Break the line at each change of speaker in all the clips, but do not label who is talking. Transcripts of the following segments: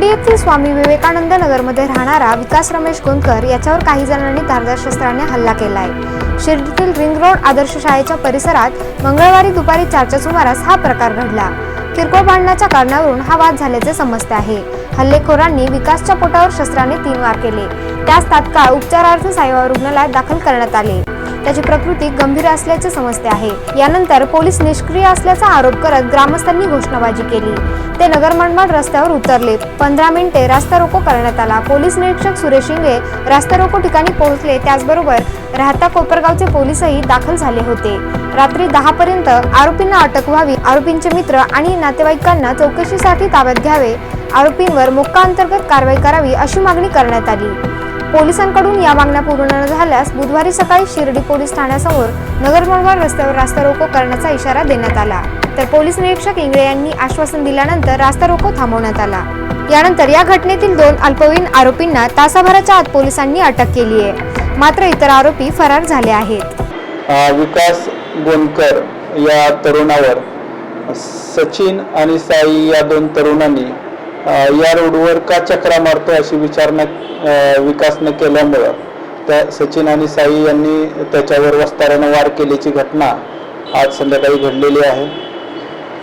शहरातील स्वामी विवेकानंद नगरमध्ये राहणारा विकास रमेश गोंदकर याच्यावर काही जणांनी धारदार शस्त्राने हल्ला केला आहे. शिर्डीतील रिंग रोड आदर्श शाळेच्या परिसरात मंगळवारी दुपारी चारच्या सुमारास हा प्रकार घडला. किरकोळ भांडणाच्या कारणावरून हा वाद झाल्याचे समजते आहे. हल्लेखोरांनी विकासच्या पोटावर शस्त्राने तीन वार केले. त्यास तात्काळ उपचारार्थ साईबाबा रुग्णालयात दाखल करण्यात आले. त्याची प्रकृती गंभीर असल्याचे समजते आहे. यानंतर पोलीस निष्क्रिय असल्याचा आरोप करत ग्रामस्थांनी घोषणाबाजी केली. ते नगर मनमाड रस्त्यावर उतरले. पंधरा मिनिटे रास्ता रोको करण्यात आला. पोलीस निरीक्षक सुरेश शिंगे रास्ता रोको ठिकाणी पोहोचले. त्याचबरोबर राहता कोपरगावचे पोलीसही दाखल झाले होते. रात्री दहा पर्यंत आरोपींना अटक व्हावी आरोपींचे मित्र आणि नातेवाईकांना चौकशीसाठी ताब्यात घ्यावे आरोपींवर मोक्का अंतर्गत कारवाई करावी अशी मागणी करण्यात आली. पोलिसांकडून या मागण्या पूर्ण न झाल्यास बुधवारी सकाळी शिर्डी पोलीस ठाण्यासमोर नगर रस्त्यावर रास्ता रोको करण्याचा इशारा देण्यात आला. तर पोलीस निरीक्षक इंगळे यांनी आश्वासन दिल्यानंतर रास्ता रोको थांबवण्यात आला. यानंतर या घटनेतील दोन अल्पवयीन आरोपींना तासाभराच्या आत पोलिसांनी अटक केली आहे. मात्र इतर आरोपी फरार झाले आहेत.
विकास गोंदकर या तरुणावर सचिन आणि साई या दोन तरुणांनी या रोडवर का चक्रा मारतो अशी विचारणा विकास विकासनं केल्यामुळं. त्या सचिन आणि साई यांनी त्याच्यावर वस्तारानं वार केल्याची घटना आज संध्याकाळी घडलेली आहे.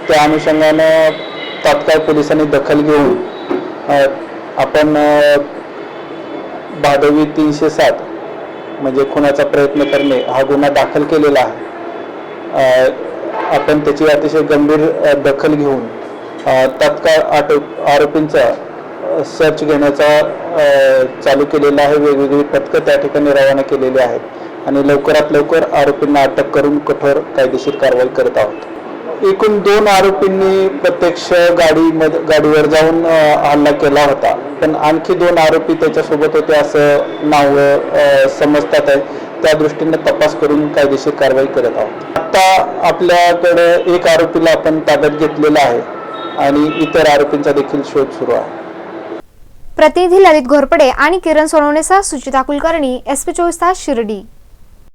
त्या अनुषंगानं तात्काळ पोलिसांनी दखल घेऊन आपण भादवी तीनशे सात म्हणजे खुनाचा प्रयत्न करणे हा गुन्हा दाखल केलेला आहे. आपण त्याची अतिशय गंभीर दखल घेऊन तात्काळ आटो आरोपींचा सर्च घेण्याचा चालू केलेला आहे. वेगवेगळी पथकं त्या ठिकाणी रवाना केलेली आहेत. आणि लवकरात लवकर आरोपींना अटक करून कठोर कायदेशीर कारवाई करत आहोत. एकूण दोन आरोपींनी प्रत्यक्ष गाडीमध्ये गाडीवर जाऊन हल्ला केला होता. पण आणखी दोन आरोपी त्याच्यासोबत होते असं नाव समजतात आहे. त्या दृष्टीने तपास करून कायदेशीर कारवाई करत आहोत. आता आपल्याकडे एक आरोपीला आपण ताब्यात घेतलेला आहे. आणि इतर आरोपींचा देखील शोध सुरू आहे.
प्रतिनिधी ललित घोरपडे आणि किरण सोनवणेसह सुचिता कुलकर्णी एस पी चोवीस तास शिर्डी.